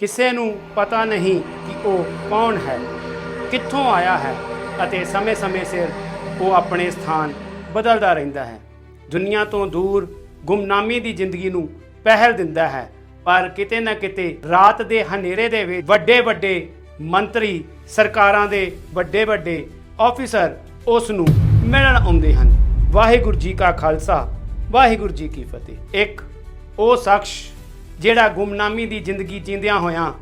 ਕਿਸੇ ਨੂੰ ਪਤਾ ਨਹੀਂ ਕਿ ਉਹ ਕੌਣ ਹੈ, ਕਿੱਥੋਂ ਆਇਆ ਹੈ ਅਤੇ ਸਮੇਂ-ਸਮੇਂ ਸਿਰ ਉਹ ਆਪਣੇ ਸਥਾਨ ਬਦਲਦਾ ਰਹਿੰਦਾ ਹੈ। ਦੁਨੀਆ ਤੋਂ ਦੂਰ ਗੁੰਮਨਾਮੀ ਦੀ ਜ਼ਿੰਦਗੀ ਨੂੰ ਪਹਿਲ ਦਿੰਦਾ ਹੈ, ਪਰ ਕਿਤੇ ਨਾ ਕਿਤੇ ਰਾਤ ਦੇ ਹਨੇਰੇ ਦੇ ਵਿੱਚ ਵੱਡੇ ਵੱਡੇ ਮੰਤਰੀ, ਸਰਕਾਰਾਂ ਦੇ ਵੱਡੇ ਵੱਡੇ ਆਫੀਸਰ ਉਸ ਨੂੰ ਮਿਲਣ ਆਉਂਦੇ ਹਨ। ਵਾਹਿਗੁਰੂ ਜੀ ਕਾ ਖਾਲਸਾ, ਵਾਹਿਗੁਰੂ ਜੀ ਕੀ ਫਤਿਹ। ਇੱਕ ਉਹ ਸ਼ਖਸ ਜਿਹੜਾ ਗੁੰਮਨਾਮੀ ਦੀ ਜ਼ਿੰਦਗੀ ਜੀਂਦਿਆਂ ਹੋਇਆਂ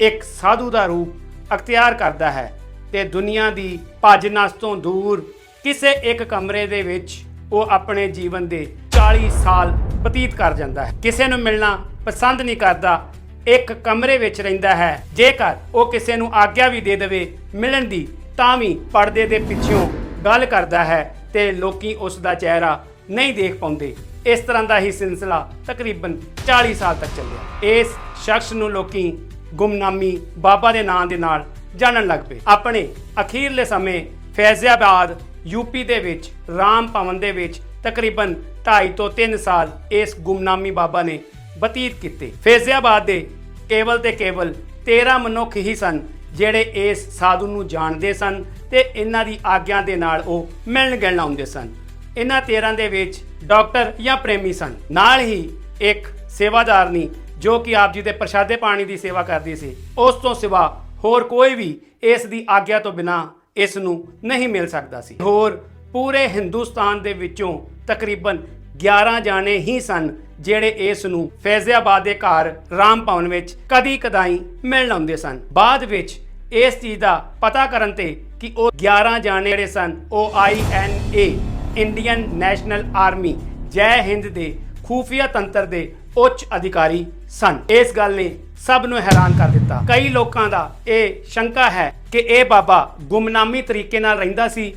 ਇੱਕ ਸਾਧੂ ਦਾ ਰੂਪ ਅਖਤਿਆਰ ਕਰਦਾ ਹੈ ਤੇ ਦੁਨੀਆ ਦੀ ਭੱਜ ਨਸ ਤੋਂ ਦੂਰ ਕਿਸੇ ਇੱਕ ਕਮਰੇ ਦੇ ਵਿੱਚ ਉਹ ਆਪਣੇ ਜੀਵਨ ਦੇ 40 ਸਾਲ ਬਤੀਤ ਕਰ ਜਾਂਦਾ ਹੈ। ਕਿਸੇ ਨੂੰ ਮਿਲਣਾ ਪਸੰਦ ਨਹੀਂ ਕਰਦਾ, ਇੱਕ ਕਮਰੇ ਵਿੱਚ ਰਹਿੰਦਾ ਹੈ। ਜੇਕਰ ਉਹ ਕਿਸੇ ਨੂੰ ਆਗਿਆ ਵੀ ਦੇ ਦੇਵੇ ਮਿਲਣ ਦੀ, ਤਾਂ ਵੀ ਪਰਦੇ ਦੇ ਪਿੱਛੋਂ ਗੱਲ ਕਰਦਾ ਹੈ ਤੇ ਲੋਕੀ ਉਸ ਦਾ ਚਿਹਰਾ ਨਹੀਂ ਦੇਖ ਪਾਉਂਦੇ। ਇਸ ਤਰ੍ਹਾਂ ਦਾ ਹੀ ਸਿਲਸਿਲਾ ਤਕਰੀਬਨ 40 ਸਾਲ ਤੱਕ ਚੱਲਿਆ। ਇਸ ਸ਼ਖਸ ਨੂੰ ਲੋਕੀ ਗੁੰਮਨਾਮੀ ਬਾਬਾ ਦੇ ਨਾਂ ਦੇ ਨਾਲ ਜਾਣਨ ਲੱਗ ਪਏ। ਆਪਣੇ ਅਖੀਰਲੇ ਸਮੇਂ ਫੈਜ਼ਿਆਬਾਦ ਯੂਪੀ ਦੇ ਵਿੱਚ, ਰਾਮ ਭਵਨ ਦੇ ਵਿੱਚ ਤਕਰੀਬਨ 2.5 ਤੋਂ 3 ਸਾਲ ਇਸ ਗੁਮਨਾਮੀ ਬਾਬਾ ਨੇ ਬਤੀਤ ਕੀਤੇ। ਫੈਜ਼ਿਆਬਾਦ ਦੇ ਕੇਵਲ ਤੇ ਕੇਵਲ 13 ਮਨੁੱਖ ਹੀ ਸਨ ਜਿਹੜੇ ਇਸ ਸਾਧੂ ਨੂੰ ਜਾਣਦੇ ਸਨ ਤੇ ਇਹਨਾਂ ਦੀ ਆਗਿਆ ਦੇ ਨਾਲ ਉਹ ਮਿਲਣ ਗਿਲਣ ਆਉਂਦੇ ਸਨ। ਇਹਨਾਂ 13 ਦੇ ਵਿੱਚ ਡਾਕਟਰ ਜਾਂ ਪ੍ਰੇਮੀ ਸਨ। ਨਾਲ ਹੀ ਇੱਕ ਸੇਵਾਦਾਰਨੀ ਜੋ ਕਿ ਆਪ ਜੀ ਦੇ ਪ੍ਰਸ਼ਾਦੇ ਪਾਣੀ ਦੀ ਸੇਵਾ ਕਰਦੀ ਸੀ। ਉਸ ਤੋਂ ਸਿਵਾ ਹੋਰ ਕੋਈ ਵੀ ਇਸ ਦੀ ਆਗਿਆ ਤੋਂ ਬਿਨਾ ਇਸ ਨੂੰ ਨਹੀਂ ਮਿਲ ਸਕਦਾ ਸੀ। ਹੋਰ ਪੂਰੇ ਹਿੰਦੁਸਤਾਨ ਦੇ ਵਿੱਚੋਂ ਤਕਰੀਬਨ 11 ਜਾਣੇ ਹੀ ਸਨ ਜਿਹੜੇ ਇਸ ਨੂੰ ਫੈਜ਼ਿਆਬਾਦ ਦੇ ਘਰ ਰਾਮ ਭਵਨ ਵਿੱਚ ਕਦੀ ਕਦਾਈ ਮਿਲਣ ਆਉਂਦੇ ਸਨ। ਬਾਅਦ ਵਿੱਚ ਇਸ ਚੀਜ਼ ਦਾ ਪਤਾ ਕਰਨ ਤੇ ਕਿ ਉਹ 11 ਜਾਣੇ ਜਿਹੜੇ ਸਨ, ਉਹ ਆਈਐਨਏ Indian National Army, Jai Hind ਦੇ ਖੂਫੀਆ ਤੰਤਰ ਦੇ ਉੱਚ ਅਧਿਕਾਰੀ ਸਨ। ਇਸ ਗੱਲ ਨੇ ਸਭ ਨੂੰ ਹੈਰਾਨ ਕਰ ਦਿੱਤਾ। ਕਈ ਲੋਕਾਂ ਦਾ ਇਹ ਸ਼ੰਕਾ ਹੈ ਕਿ ਇਹ ਬਾਬਾ ਗੁੰਮਨਾਮੀ ਤਰੀਕੇ ਨਾਲ ਰਹਿੰਦਾ ਸੀ।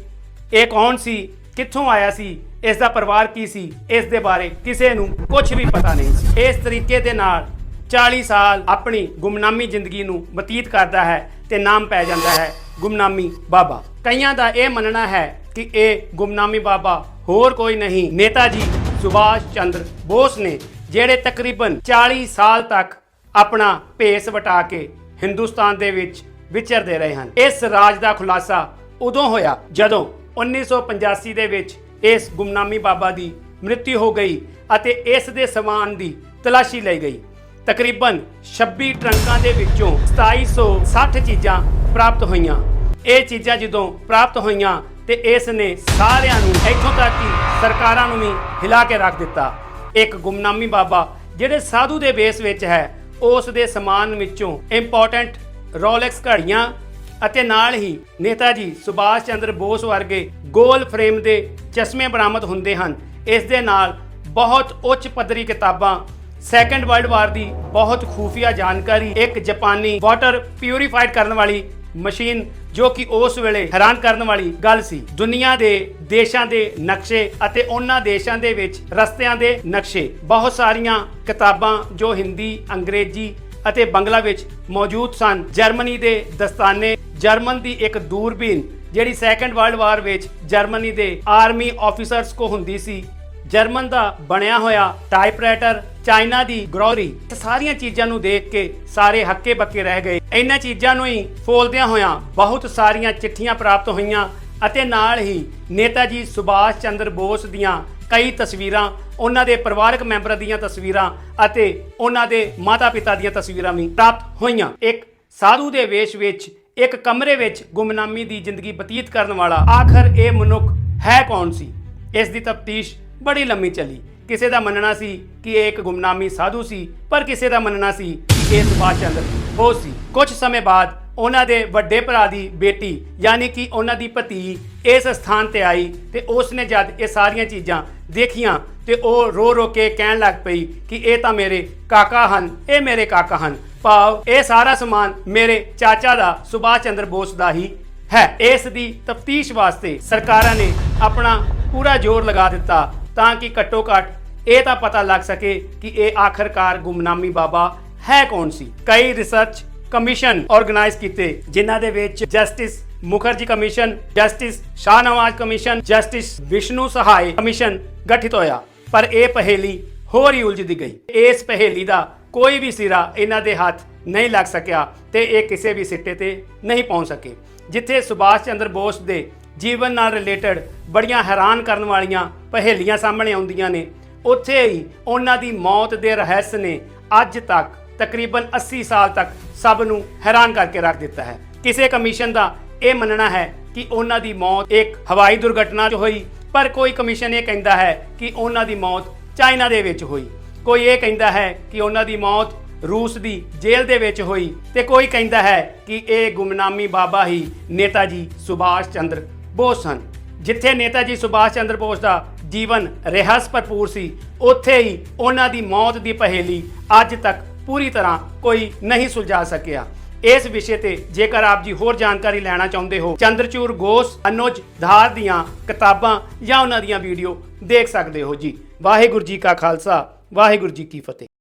ਇਹ ਕੌਣ ਸੀ? ਕਿੱਥੋਂ ਆਇਆ ਸੀ? ਇਸ ਦਾ ਪਰਿਵਾਰ ਕੀ ਸੀ? ਇਸ ਦੇ ਬਾਰੇ ਕਿਸੇ ਨੂੰ ਕੁਝ ਵੀ ਪਤਾ ਨਹੀਂ ਸੀ। ਇਸ ਤਰੀਕੇ ਦੇ ਨਾਲ 40 ਸਾਲ ਆਪਣੀ ਗੁੰਮਨਾਮੀ ਜ਼ਿੰਦਗੀ ਨੂੰ ਬਤੀਤ ਕਰਦਾ ਹੈ ਤੇ ਨਾਮ ਪੈ ਜਾਂਦਾ ਹੈ ਗੁੰਮਨਾਮੀ ਬਾਬਾ। ਕਈਆਂ ਦਾ ਇਹ ਮੰਨਣਾ ਹੈ ਕਿ ਇਹ ਗੁਮਨਾਮੀ ਬਾਬਾ ਹੋਰ ਕੋਈ ਨਹੀਂ। ਨੇਤਾ ਜੀ ਸੁਭਾਸ਼ ਚੰਦਰ ਬੋਸ ਨੇ ਜਿਹੜੇ ਤਕਰੀਬਨ 40 ਸਾਲ ਤੱਕ ਆਪਣਾ ਭੇਸ ਵਟਾ ਕੇ ਹਿੰਦੁਸਤਾਨ ਦੇ ਵਿੱਚ ਵਿਚਰਦੇ ਰਹੇ ਹਨ। ਇਸ ਰਾਜ ਦਾ ਖੁਲਾਸਾ ਉਦੋਂ ਹੋਇਆ ਜਦੋਂ 1985 ਦੇ ਵਿੱਚ ਇਸ ਗੁਮਨਾਮੀ ਬਾਬਾ ਦੀ ਮ੍ਰਿਤਿੂ ਹੋ ਗਈ ਅਤੇ ਇਸ ਦੇ ਸਮਾਨ ਦੀ ਤਲਾਸ਼ੀ ਲਈ ਗਈ। ਤਕਰੀਬਨ 26 ਟਰੰਕਾਂ ਦੇ ਵਿੱਚੋਂ 2760 ਚੀਜ਼ਾਂ ਪ੍ਰਾਪਤ ਹੋਈਆਂ। ਇਹ ਚੀਜ਼ਾਂ ਜਦੋਂ ਪ੍ਰਾਪਤ ਹੋਈਆਂ ਤੇ ਇਸ ਨੇ ਸਾਰਿਆਂ ਨੂੰ ਇੱਥੋਂ ਤੱਕ ਕਿ ਸਰਕਾਰਾਂ ਨੂੰ ਵੀ ਹਿਲਾ ਕੇ ਰੱਖ ਦਿੱਤਾ। ਇੱਕ ਗੁੰਮਨਾਮੀ ਬਾਬਾ ਜਿਹੜੇ ਸਾਧੂ ਦੇ ਬੇਸ ਵਿੱਚ ਹੈ, ਉਸ ਦੇ ਸਮਾਨ ਵਿੱਚੋਂ ਇੰਪੋਰਟੈਂਟ ਰੋਲੈਕਸ ਘੜੀਆਂ ਅਤੇ ਨਾਲ ਹੀ ਨੇਤਾ ਜੀ ਸੁਭਾਸ਼ ਚੰਦਰ ਬੋਸ ਵਰਗੇ ਗੋਲ ਫਰੇਮ ਦੇ ਚਸ਼ਮੇ ਬਰਾਮਦ ਹੁੰਦੇ ਹਨ। ਇਸ ਦੇ ਨਾਲ ਬਹੁਤ ਉੱਚ ਪੱਧਰੀ ਕਿਤਾਬਾਂ ਸੈਕੰਡ ਵਰਲਡ ਵਾਰ ਦੀ ਬਹੁਤ ਖੂਫੀਆ ਜਾਣਕਾਰੀ, ਇੱਕ ਜਾਪਾਨੀ ਵਾਟਰ ਪਿਊਰੀਫਾਈਡ ਕਰਨ ਵਾਲੀ ਮਸ਼ੀਨ ਜੋ ਕਿ ਉਸ ਵੇਲੇ ਹੈਰਾਨ ਕਰਨ ਵਾਲੀ ਗੱਲ ਸੀ। ਦੁਨੀਆ ਦੇ ਦੇਸ਼ਾਂ ਦੇ ਨਕਸ਼ੇ ਅਤੇ ਉਹਨਾਂ ਦੇਸ਼ਾਂ ਦੇ ਵਿੱਚ ਰਸਤਿਆਂ ਦੇ ਨਕਸ਼ੇ। ਬਹੁਤ ਸਾਰੀਆਂ ਕਿਤਾਬਾਂ ਜੋ ਹਿੰਦੀ, ਅੰਗਰੇਜ਼ੀ ਅਤੇ ਬੰਗਲਾ ਵਿੱਚ ਮੌਜੂਦ ਸਨ। ਜਰਮਨੀ ਦੇ ਦਸਤਾਨੇ, ਜਰਮਨ ਦੀ ਇੱਕ ਦੂਰਬੀਨ ਜਿਹੜੀ ਸੈਕੰਡ ਵਰਲਡ ਵਾਰ ਵਿੱਚ ਜਰਮਨੀ ਦੇ ਆਰਮੀ ਆਫੀਸਰਸ ਕੋ ਹੁੰਦੀ ਸੀ। ਜਰਮਨ ਦਾ ਬਣਿਆ ਹੋਇਆ ਟਾਈਪਰਾਈਟਰ ਚਾਈਨਾ ਦੀ ਗਰੋਰੀ, ਇਹ ਸਾਰੀਆਂ ਚੀਜ਼ਾਂ ਨੂੰ ਦੇਖ ਕੇ ਸਾਰੇ ਹੱਕੇ ਬੱਕੇ ਰਹਿ ਗਏ। ਇਹਨਾਂ ਚੀਜ਼ਾਂ ਨੂੰ ਹੀ ਫੋਲਦਿਆਂ ਹੋਇਆਂ ਬਹੁਤ ਸਾਰੀਆਂ ਚਿੱਠੀਆਂ ਪ੍ਰਾਪਤ ਹੋਈਆਂ ਅਤੇ ਨਾਲ ਹੀ ਨੇਤਾ ਜੀ ਸੁਭਾਸ਼ ਚੰਦਰ ਬੋਸ ਦੀਆਂ ਕਈ ਤਸਵੀਰਾਂ, ਉਹਨਾਂ ਦੇ ਪਰਿਵਾਰਕ ਮੈਂਬਰਾਂ ਦੀਆਂ ਤਸਵੀਰਾਂ ਅਤੇ ਉਹਨਾਂ ਦੇ ਮਾਤਾ-ਪਿਤਾ ਦੀਆਂ ਤਸਵੀਰਾਂ ਵੀ ਪ੍ਰਾਪਤ ਹੋਈਆਂ। ਇੱਕ ਸਾਧੂ ਦੇ ਵੇਸ਼ ਵਿੱਚ, ਇੱਕ ਕਮਰੇ ਵਿੱਚ ਗੁੰਮਨਾਮੀ ਦੀ ਜ਼ਿੰਦਗੀ ਬਤੀਤ ਕਰਨ ਵਾਲਾ ਆਖਰ ਇਹ ਮਨੁੱਖ ਹੈ ਕੌਣ ਸੀ? ਇਸ ਦੀ ਤਫਤੀਸ਼ ਬੜੀ ਲੰਮੀ ਚੱਲੀ। ਕਿਸੇ ਦਾ ਮੰਨਣਾ ਸੀ ਕਿ ਇਹ ਇੱਕ ਗੁੰਮਨਾਮੀ ਸਾਧੂ ਸੀ, ਪਰ ਕਿਸੇ ਦਾ ਮੰਨਣਾ ਸੀ ਕਿ ਇਹ ਸੁਭਾਸ਼ ਚੰਦਰ ਬੋਸ ਸੀ। ਕੁਝ ਸਮੇਂ ਬਾਅਦ ਉਹਨਾਂ ਦੇ ਵੱਡੇ ਭਰਾ ਦੀ ਬੇਟੀ, ਯਾਨੀ ਕਿ ਉਹਨਾਂ ਦੀ ਭਤੀ, ਇਸ ਸਥਾਨ ਤੇ ਆਈ ਤੇ ਉਸ ਨੇ ਜਦ ਇਹ ਸਾਰੀਆਂ ਚੀਜ਼ਾਂ ਦੇਖੀਆਂ ਤੇ ਉਹ ਰੋ ਰੋ ਕੇ ਕਹਿਣ ਲੱਗ ਪਈ ਕਿ ਇਹ ਤਾਂ ਮੇਰੇ ਕਾਕਾ ਹਨ, ਇਹ ਮੇਰੇ ਕਾਕਾ ਹਨ। ਭਾਵ ਇਹ ਸਾਰਾ ਸਮਾਨ ਮੇਰੇ ਚਾਚਾ ਦਾ, ਸੁਭਾਸ਼ ਚੰਦਰ ਬੋਸ ਦਾ ਹੀ ਹੈ। ਇਸ ਦੀ ਤਫਤੀਸ਼ ਵਾਸਤੇ ਸਰਕਾਰਾਂ ਨੇ ਆਪਣਾ ਪੂਰਾ ਜ਼ੋਰ ਲਗਾ ਦਿੱਤਾ ਤਾਂ ਕਿ ਘੱਟੋ ਘੱਟ ਇਹ ਤਾਂ ਪਤਾ ਲੱਗ ਸਕੇ ਕਿ ਇਹ ਆਖਰਕਾਰ ਗੁੰਮਨਾਮੀ ਬਾਬਾ ਹੈ ਕੌਣ ਸੀ। ਕਈ ਰਿਸਰਚ ਕਮਿਸ਼ਨ ਆਰਗੇਨਾਈਜ਼ ਕੀਤੇ, ਜਿਨ੍ਹਾਂ ਦੇ ਵਿੱਚ justice Mukherjee commission justice Shahnawaz commission justice Vishnu Sahay commission ਗਠਿਤ ਹੋਇਆ। ਪਰ ਇਹ ਪਹੇਲੀ ਹੋਰ ਹੀ ਉਲਝਦੀ ਗਈ। ਇਸ ਪਹੇਲੀ ਦਾ ਕੋਈ ਵੀ ਸਿਰਾ ਇਹਨਾਂ ਦੇ ਹੱਥ ਨਹੀਂ ਲੱਗ ਸਕਿਆ ਤੇ ਇਹ ਕਿਸੇ ਵੀ ਸਿੱਟੇ ਤੇ ਨਹੀਂ ਪਹੁੰਚ ਸਕੇ, ਜਿੱਥੇ ਸੁਭਾਸ਼ ਚੰਦਰ ਬੋਸ ਦੇ ਜੀਵਨ ਨਾਲ ਰਿਲੇਟਡ ਬੜੀਆਂ ਹੈਰਾਨ ਕਰਨ ਵਾਲੀਆਂ ਪਹੇਲੀਆਂ ਸਾਹਮਣੇ ਆਉਂਦੀਆਂ ਨੇ। ਉੱਥੇ ਹੀ ਉਹਨਾਂ ਦੀ ਮੌਤ ਦੇ ਰਹੱਸ ਨੇ ਅੱਜ ਤੱਕ ਤਕਰੀਬਨ 80 ਸਾਲ ਤੱਕ ਸਭ ਨੂੰ ਹੈਰਾਨ ਕਰਕੇ ਰੱਖ ਦਿੱਤਾ ਹੈ। ਕਿਸੇ ਕਮਿਸ਼ਨ ਦਾ ਇਹ ਮੰਨਣਾ ਹੈ ਕਿ ਉਹਨਾਂ ਦੀ ਮੌਤ ਇੱਕ ਹਵਾਈ ਦੁਰਘਟਨਾ 'ਚ ਹੋਈ, ਪਰ ਕੋਈ ਕਮਿਸ਼ਨ ਇਹ ਕਹਿੰਦਾ ਹੈ ਕਿ ਉਹਨਾਂ ਦੀ ਮੌਤ ਚਾਈਨਾ ਦੇ ਵਿੱਚ ਹੋਈ। ਕੋਈ ਇਹ ਕਹਿੰਦਾ ਹੈ ਕਿ ਉਹਨਾਂ ਦੀ ਮੌਤ ਰੂਸ ਦੀ ਜੇਲ੍ਹ ਦੇ ਵਿੱਚ ਹੋਈ ਤੇ ਕੋਈ ਕਹਿੰਦਾ ਹੈ ਕਿ ਇਹ ਗੁਮਨਾਮੀ ਬਾਬਾ ਹੀ ਨੇਤਾ ਜੀ ਸੁਭਾਸ਼ ਚੰਦਰ ਬੋਸ ਹਨ। ਜਿੱਥੇ ਨੇਤਾ ਜੀ ਸੁਭਾਸ਼ ਚੰਦਰ ਬੋਸ ਦਾ ਜੀਵਨ ਰਹੱਸ ਭਰਪੂਰ ਸੀ। ਉੱਥੇ ਹੀ ਉਹਨਾਂ ਦੀ ਮੌਤ ਦੀ ਪਹੇਲੀ ਅੱਜ ਤੱਕ ਪੂਰੀ ਤਰ੍ਹਾਂ ਕੋਈ ਨਹੀਂ ਸੁਲਝਾ ਸਕਿਆ। ਇਸ ਵਿਸ਼ੇ ਤੇ ਜੇਕਰ ਆਪ ਜੀ ਹੋਰ ਜਾਣਕਾਰੀ ਲੈਣਾ ਚਾਹੁੰਦੇ ਹੋ, ਚੰਦਰਚੂਰ ਗੋਸ ਅਨੁਜ ਧਾਰ ਦੀਆਂ ਕਿਤਾਬਾਂ ਜਾਂ ਉਹਨਾਂ ਦੀਆਂ ਵੀਡੀਓ ਦੇਖ ਸਕਦੇ ਹੋ ਜੀ। ਵਾਹਿਗੁਰੂ ਜੀ ਕਾ ਖਾਲਸਾ, ਵਾਹਿਗੁਰੂ ਜੀ ਕੀ ਫਤਿਹ।